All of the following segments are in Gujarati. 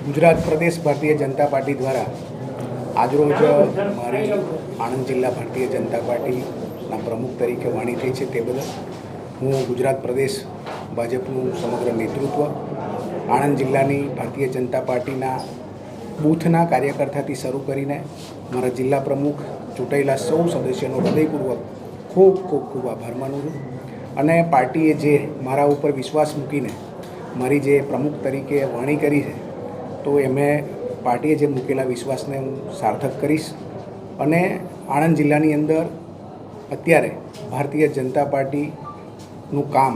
ગુજરાત પ્રદેશ ભારતીય જનતા પાર્ટી દ્વારા આજરોજ મારી આણંદ જિલ્લા ભારતીય જનતા પાર્ટીના પ્રમુખ તરીકે વાણી થઈ છે તે બદલ હું ગુજરાત પ્રદેશ ભાજપનું સમગ્ર નેતૃત્વ, આણંદ જિલ્લાની ભારતીય જનતા પાર્ટીના બૂથના કાર્યકર્તાથી શરૂ કરીને મારા જિલ્લા પ્રમુખ, ચૂંટાયેલા સૌ સદસ્યોનો હૃદયપૂર્વક ખૂબ ખૂબ ખૂબ આભાર માનું છું અને પાર્ટીએ જે મારા ઉપર વિશ્વાસ મૂકીને મારી જે પ્રમુખ તરીકે વાણી કરી છે તો એમણે પાર્ટીએ જે મૂકેલા વિશ્વાસને હું સાર્થક કરીશ. અને આણંદ જિલ્લાની અંદર અત્યારે ભારતીય જનતા પાર્ટીનું કામ,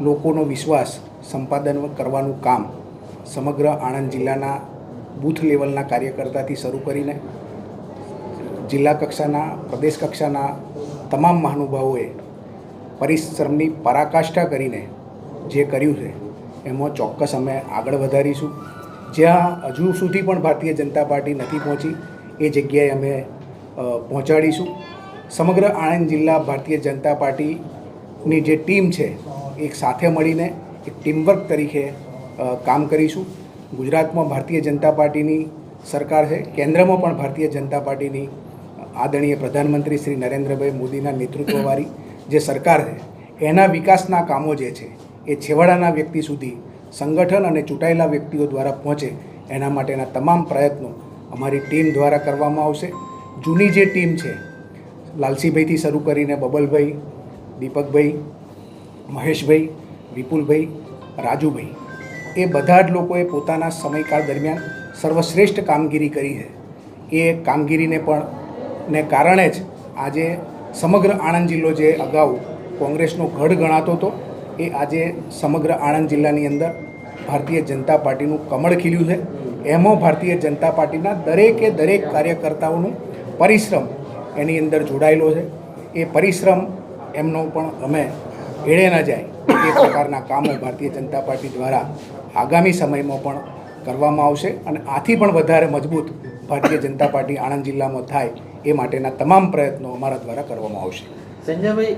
લોકોનો વિશ્વાસ સંપાદન કરવાનું કામ સમગ્ર આણંદ જિલ્લાના બૂથ લેવલના કાર્યકર્તાથી શરૂ કરીને જિલ્લા કક્ષાના, પ્રદેશ કક્ષાના તમામ મહાનુભાવોએ પરિશ્રમની પરાકાષ્ઠા કરીને જે કર્યું છે, એમાં ચોક્કસ અમે આગળ વધારીશું. જ્યાં હજુ સુધી પણ ભારતીય જનતા પાર્ટી નથી પહોંચી. એ જગ્યાએ અમે પહોંચાડીશું. સમગ્ર આણંદ જિલ્લા ભારતીય જનતા પાર્ટીની જે ટીમ છે, એક સાથે મળીને એક ટીમવર્ક તરીકે કામ કરીશું. ગુજરાતમાં ભારતીય જનતા પાર્ટીની સરકાર છે. કેન્દ્રમાં પણ ભારતીય જનતા પાર્ટીની આદરણીય પ્રધાનમંત્રી શ્રી નરેન્દ્રભાઈ મોદીના નેતૃત્વવાળી જે સરકાર છે, એના વિકાસના કામો જે છે, એ છેવાડાના વ્યક્તિ સુધી સંગઠન અને ચૂંટાયેલા વ્યક્તિઓ દ્વારા પહોંચે એના માટેના તમામ પ્રયત્નો અમારી ટીમ દ્વારા કરવામાં આવશે. જૂની જે ટીમ છે, લાલસીભાઈથી શરૂ કરીને બબલભાઈ, દીપકભાઈ, મહેશભાઈ, વિપુલભાઈ, રાજુભાઈ, એ બધા જ લોકોએ પોતાના સમયકાળ દરમિયાન સર્વશ્રેષ્ઠ કામગીરી કરી છે. એ કામગીરીને પણ, ને કારણે જ આજે સમગ્ર આણંદ જિલ્લો જે અગાઉ કોંગ્રેસનો ગઢ ગણાતો હતો એ આજે સમગ્ર આણંદ જિલ્લાની અંદર ભારતીય જનતા પાર્ટીનું કમળ ખીલ્યું છે. એમાં ભારતીય જનતા પાર્ટીના દરેકે દરેક કાર્યકર્તાઓનું પરિશ્રમ એની અંદર જોડાયેલો છે. એ પરિશ્રમ એમનો પણ અમે એળે ન જાય એ પ્રકારના કામો ભારતીય જનતા પાર્ટી દ્વારા આગામી સમયમાં પણ કરવામાં આવશે અને આથી પણ વધારે મજબૂત ભારતીય જનતા પાર્ટી આણંદ જિલ્લામાં થાય એ માટેના તમામ પ્રયત્નો અમારા દ્વારા કરવામાં આવશે. સંજયભાઈ